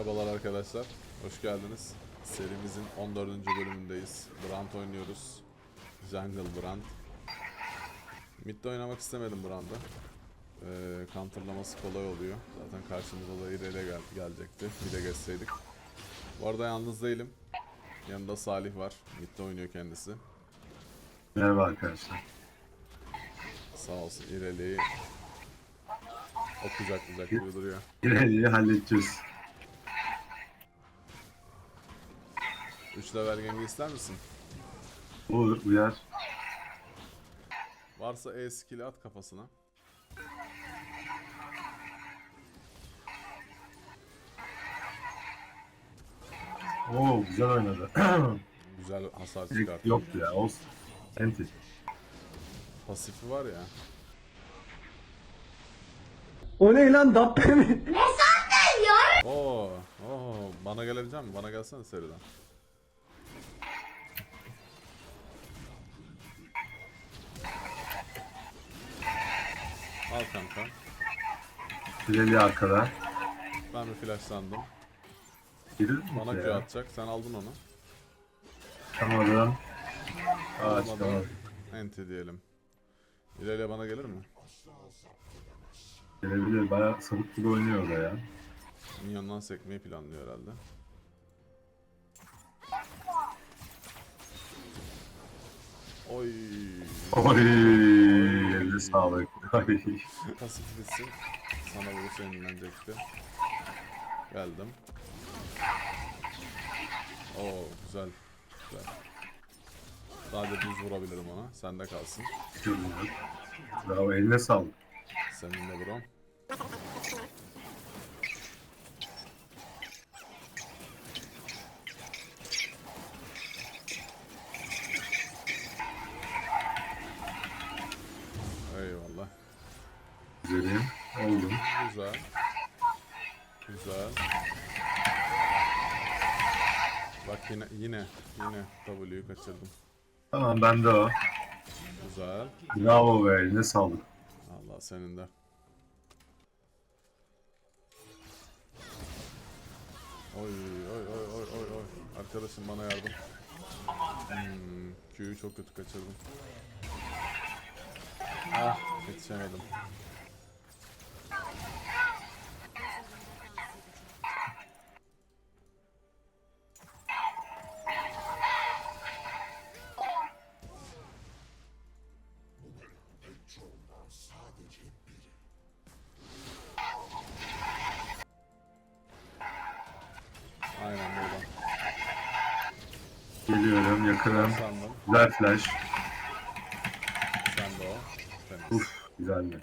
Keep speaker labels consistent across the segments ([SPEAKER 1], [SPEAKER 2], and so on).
[SPEAKER 1] Merhabalar arkadaşlar, hoş geldiniz. Serimizin 14. bölümündeyiz. Brand oynuyoruz. Jungle Brand. Mid'de oynamak istemedim Brand'ı. Ee, counterlaması kolay oluyor. Zaten karşımıza da İrel'e gel gelecekti. Mid'e geçseydik. Bu arada yalnız değilim. Yanında Salih var. Mid'de oynuyor kendisi.
[SPEAKER 2] Merhaba arkadaşlar.
[SPEAKER 1] Sağ olsun İrel'i okuyacak gibi duruyor.
[SPEAKER 2] İleriyi halledeceğiz.
[SPEAKER 1] 3 level game ister misin?
[SPEAKER 2] Olur uyar.
[SPEAKER 1] Varsa E skill'i at kafasına.
[SPEAKER 2] Oo güzel oynadı.
[SPEAKER 1] Güzel hasar çıkartıyor.
[SPEAKER 2] yoktu ya olsun. Enti.
[SPEAKER 1] Pasifi var ya.
[SPEAKER 3] O ne lan Dabbe mi?
[SPEAKER 1] Oo, oo, bana gelebilecek misin? Bana gelsene seriden. Al kanka.
[SPEAKER 2] İleri arkada.
[SPEAKER 1] Ben bir flashlandım.
[SPEAKER 2] Girir mi?
[SPEAKER 1] Bana? Q atacak. Sen aldın onu.
[SPEAKER 2] Çıkamadım. Aa çıkamadım.
[SPEAKER 1] Enti diyelim. İleride bana gelir mi?
[SPEAKER 2] Gelebilir. Baya sabık gibi oynuyor orada ya.
[SPEAKER 1] Minyondan sekmeyi planlıyor herhalde. Oy.
[SPEAKER 2] Oy. Eline sağlık. Ay.
[SPEAKER 1] Pasif bitsin. Sana vurursa yenilenecekti. Geldim. Oo güzel. Güzel. Sadece düz vurabilirim ona. Sende kalsın.
[SPEAKER 2] Bravo eline sağlık.
[SPEAKER 1] Senin de
[SPEAKER 2] Güzelim. Oldum.
[SPEAKER 1] Güzel. Güzel. Bak yine yine yine W'yu kaçırdım.
[SPEAKER 2] Tamam ben de o.
[SPEAKER 1] Güzel.
[SPEAKER 2] Bravo be eline sağlık.
[SPEAKER 1] Allah senin de. Oy oy oy oy oy oy. Arkadaşım bana yardım. Hmm, Q'yu çok kötü kaçırdım. Ah yetişemedim. Aynen buradan.
[SPEAKER 2] Geliyorum yakınım.
[SPEAKER 1] Sandım.
[SPEAKER 2] Güzel flash.
[SPEAKER 1] Sen de o. Temiz.
[SPEAKER 2] Uf güzeldi.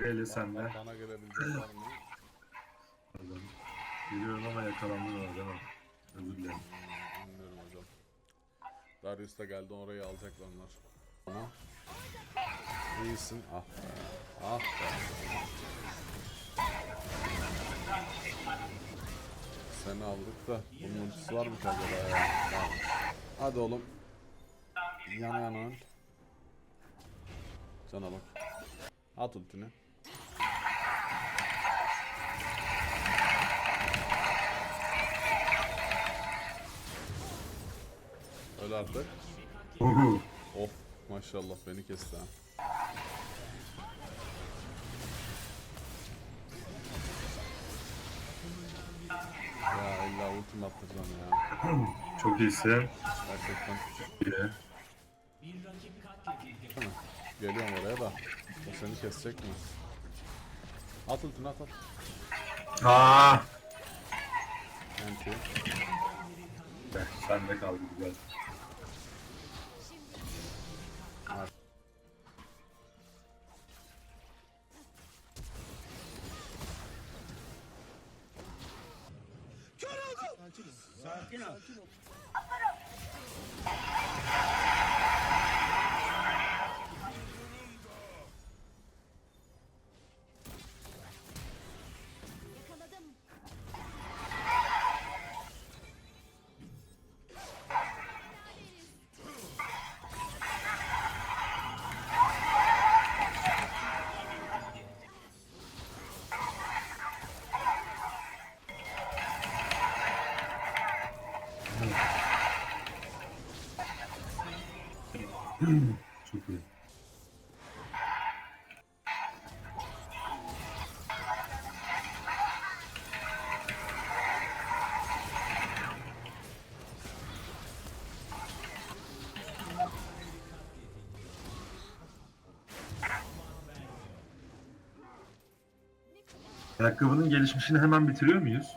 [SPEAKER 2] Böyle sende.
[SPEAKER 1] Bana gelebilecek var mı?
[SPEAKER 2] Geliyorum ama yakalandım orada mi? Özür dilerim.
[SPEAKER 1] Bilmiyorum hocam. Darius da geldi orayı alacaklar onlar. Ama iyisin. Ah be. Ah be. Seni aldık da bunun ultisi var mı acaba ya? Tamam. Hadi oğlum. Yana yana öl. Sana bak. At ultini.
[SPEAKER 2] Uhu.
[SPEAKER 1] Of maşallah beni kesti ha. Ya illa ultim attıracağım ya.
[SPEAKER 2] Çok iyisin.
[SPEAKER 1] Gerçekten.
[SPEAKER 2] İyi.
[SPEAKER 1] Tamam. Geliyorum oraya da. O seni kesecek mi? At ultini at at.
[SPEAKER 2] Aa!
[SPEAKER 1] Anti.
[SPEAKER 2] Sen de kaldı güzel. Sakin ol. Sakin ol. Sakin ol. Çok iyi. Ayakkabının gelişmişini hemen bitiriyor muyuz?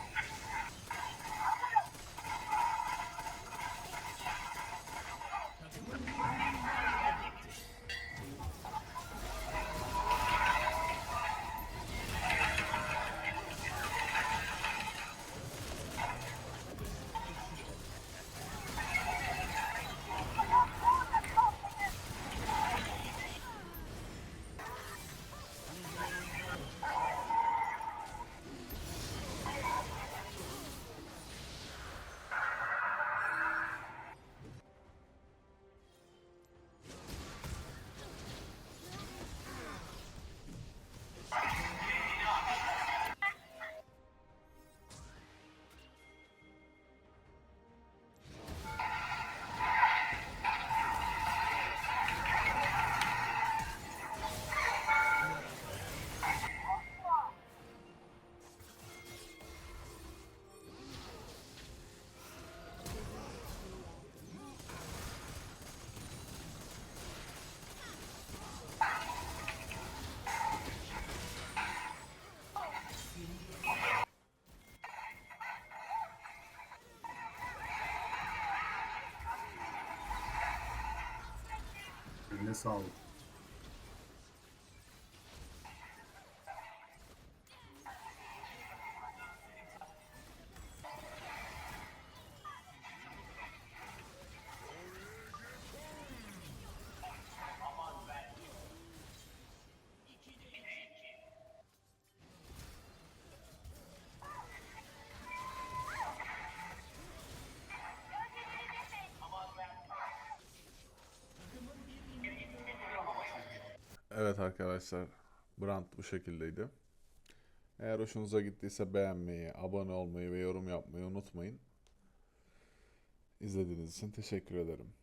[SPEAKER 2] Eline sağlık.
[SPEAKER 1] Evet arkadaşlar, Brand bu şekildeydi. Eğer hoşunuza gittiyse beğenmeyi, abone olmayı ve yorum yapmayı unutmayın. İzlediğiniz için teşekkür ederim.